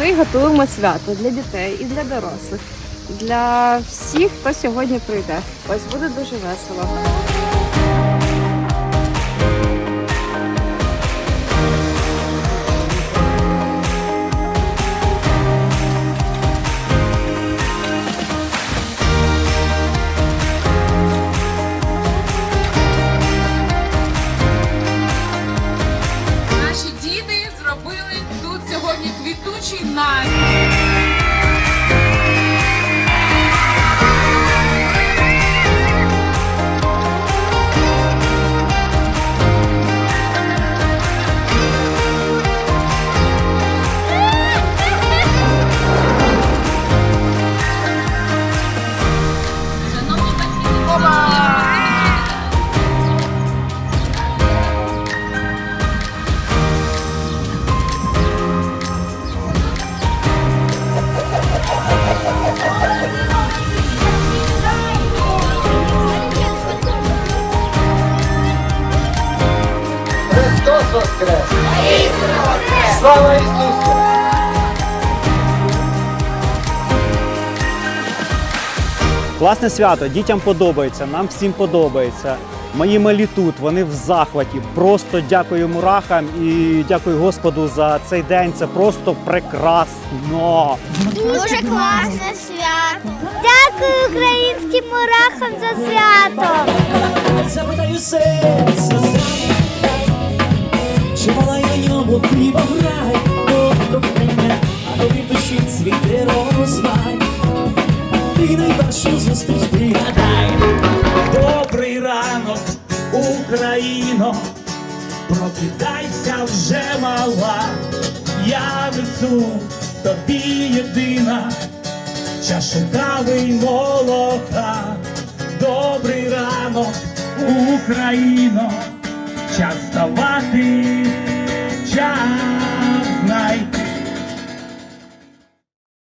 ми готуємо свято для дітей і для дорослих, для всіх, хто сьогодні прийде. Ось буде дуже весело. Тут квітучий настрій. Христос Воскрес! Слава Ісусу! Класне свято, дітям подобається, нам всім подобається. Мої малі тут, вони в захваті. Просто дякую мурахам і дякую Господу за цей день. Це просто прекрасно. Дуже класне свято. Дякую українським мурахам за свято. Мала у ньому хліба грай, до кохання, а тобі душі цвіте розмай. Ти найпершу зустріч пригадай. Добрий ранок, Україно, прокидайся вже мала, я несу тобі єдина, чашу кави й молока. Добрий ранок, Україно, час ставати